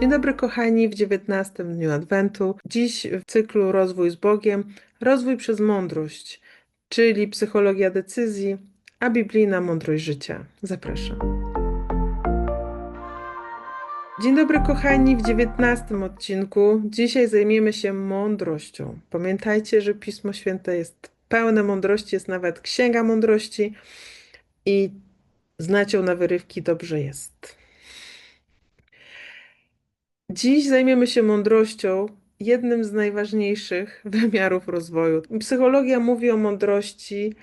Dzień dobry kochani w 19 dniu Adwentu. Dziś w cyklu Rozwój z Bogiem, rozwój przez mądrość, czyli psychologia decyzji, a biblijna mądrość życia. Zapraszam. Dzień dobry kochani w 19 odcinku. Dzisiaj zajmiemy się mądrością. Pamiętajcie, że Pismo Święte jest pełne mądrości, jest nawet księga mądrości i znać ją na wyrywki dobrze jest. Dziś zajmiemy się mądrością, jednym z najważniejszych wymiarów rozwoju. Psychologia mówi o mądrości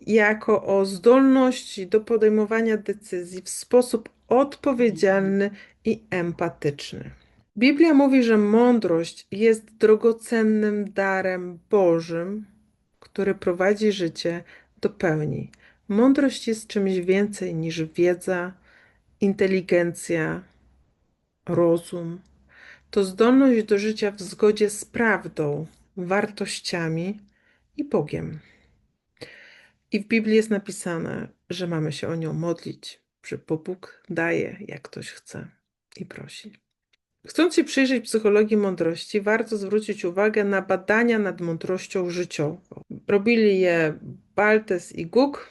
jako o zdolności do podejmowania decyzji w sposób odpowiedzialny i empatyczny. Biblia mówi, że mądrość jest drogocennym darem Bożym, który prowadzi życie do pełni. Mądrość jest czymś więcej niż wiedza, inteligencja, rozum. To zdolność do życia w zgodzie z prawdą, wartościami i Bogiem. I w Biblii jest napisane, że mamy się o nią modlić, że Bóg daje, jak ktoś chce i prosi. Chcąc się przyjrzeć psychologii mądrości, warto zwrócić uwagę na badania nad mądrością życiową. Robili je Baltes i Guk.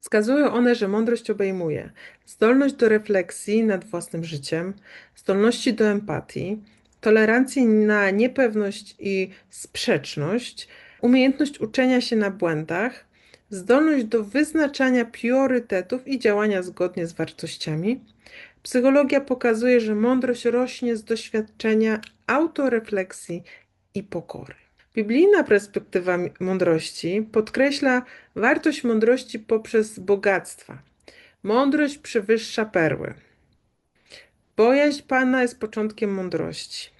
Wskazują one, że mądrość obejmuje zdolność do refleksji nad własnym życiem, zdolności do empatii, tolerancji na niepewność i sprzeczność, umiejętność uczenia się na błędach, zdolność do wyznaczania priorytetów i działania zgodnie z wartościami. Psychologia pokazuje, że mądrość rośnie z doświadczenia autorefleksji i pokory. Biblijna perspektywa mądrości podkreśla wartość mądrości poprzez bogactwa. Mądrość przewyższa perły. Bojaźń Pana jest początkiem mądrości.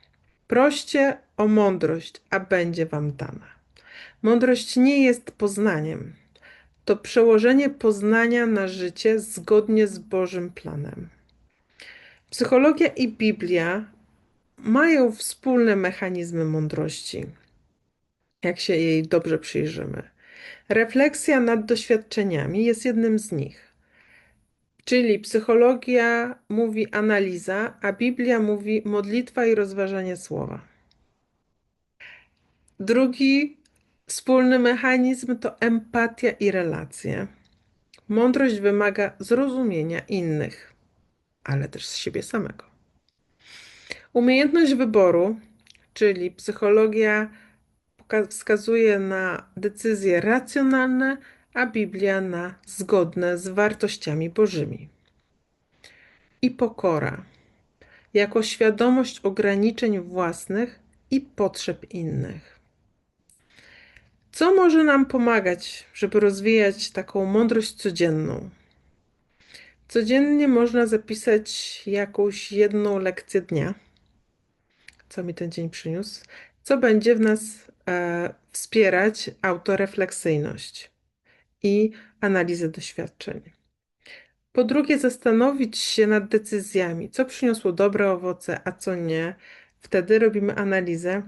Proście o mądrość, a będzie wam dana. Mądrość nie jest poznaniem. To przełożenie poznania na życie zgodnie z Bożym planem. Psychologia i Biblia mają wspólne mechanizmy mądrości, jak się jej dobrze przyjrzymy. Refleksja nad doświadczeniami jest jednym z nich. Czyli psychologia mówi analiza, a Biblia mówi modlitwa i rozważanie słowa. Drugi wspólny mechanizm to empatia i relacje. Mądrość wymaga zrozumienia innych, ale też z siebie samego. Umiejętność wyboru, czyli psychologia wskazuje na decyzje racjonalne, a Biblia na zgodne z wartościami bożymi. I pokora, jako świadomość ograniczeń własnych i potrzeb innych. Co może nam pomagać, żeby rozwijać taką mądrość codzienną? Codziennie można zapisać jakąś jedną lekcję dnia, co mi ten dzień przyniósł, co będzie w nas wspierać autorefleksyjność i analizę doświadczeń. Po drugie, zastanowić się nad decyzjami, co przyniosło dobre owoce, a co nie. Wtedy robimy analizę,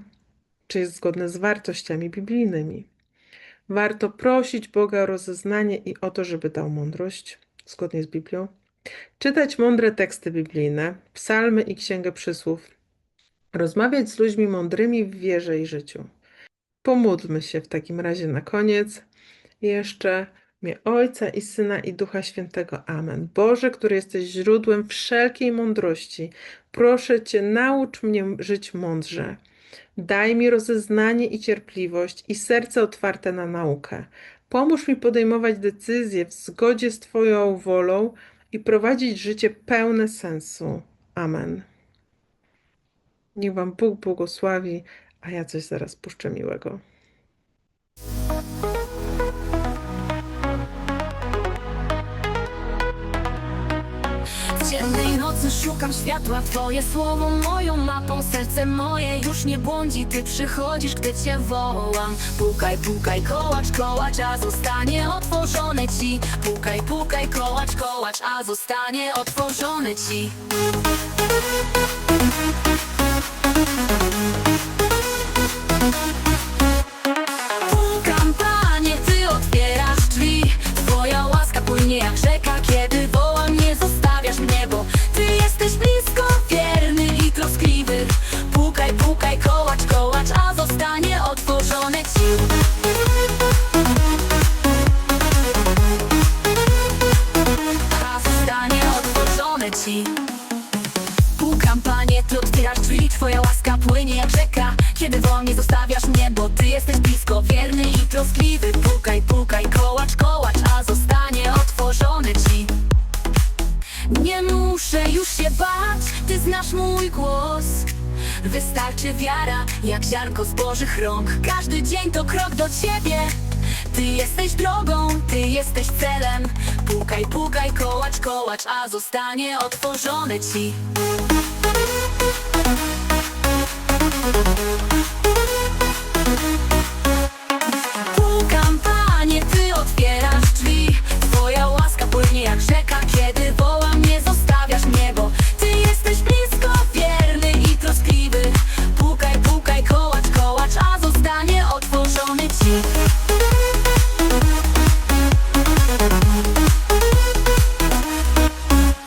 czy jest zgodne z wartościami biblijnymi. Warto prosić Boga o rozeznanie i o to, żeby dał mądrość, zgodnie z Biblią. Czytać mądre teksty biblijne, psalmy i księgę przysłów. Rozmawiać z ludźmi mądrymi w wierze i życiu. Pomódlmy się w takim razie na koniec. Jeszcze mnie Ojca i Syna i Ducha Świętego. Amen. Boże, który jesteś źródłem wszelkiej mądrości, proszę Cię, naucz mnie żyć mądrze. Daj mi rozeznanie i cierpliwość i serce otwarte na naukę. Pomóż mi podejmować decyzje w zgodzie z Twoją wolą i prowadzić życie pełne sensu. Amen. Niech Wam Bóg błogosławi, a ja coś zaraz puszczę miłego. W ciemnej nocy szukam światła Twoje słowo moją mapą. Serce moje już nie błądzi Ty przychodzisz, gdy Cię wołam. Pukaj, pukaj, kołacz, kołacz A zostanie otworzone Ci. Pukaj, pukaj, kołacz, kołacz A zostanie otworzone Ci płynie jak rzeka. Kiedy wolnie zostawiasz mnie, bo ty jesteś blisko Wierny i troskliwy, pukaj, pukaj, kołacz, kołacz A zostanie otworzony ci Nie muszę już się bać, ty znasz mój głos. Wystarczy wiara, jak ziarnko z Bożych rąk. Każdy dzień to krok do ciebie. Ty jesteś drogą, ty jesteś celem. Pukaj, pukaj, kołacz, kołacz, a zostanie otworzone ci Pukam, panie, ty otwierasz drzwi. Twoja łaska płynie jak rzeka. Kiedy wołam, nie zostawiasz mnie Bo ty jesteś blisko, wierny i troskliwy. Pukaj, pukaj, kołacz, kołacz A zostanie otworzony ci.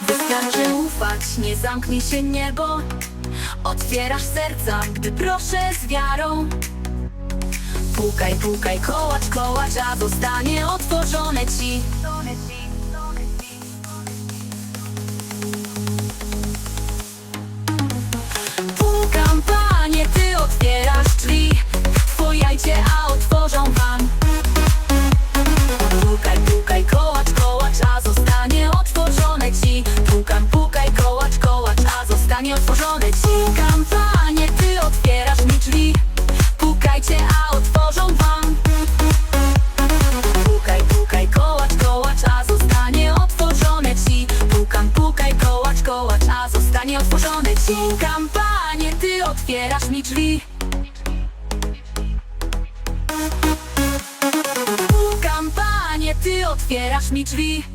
Wystarczy ufać, nie zamknij się niebo Otwierasz serca, gdy proszę z wiarą. Pukaj, pukaj, kołacz, kołacz, a zostanie otworzone ci otwierasz mi drzwi. Pukam, panie, ty otwierasz mi drzwi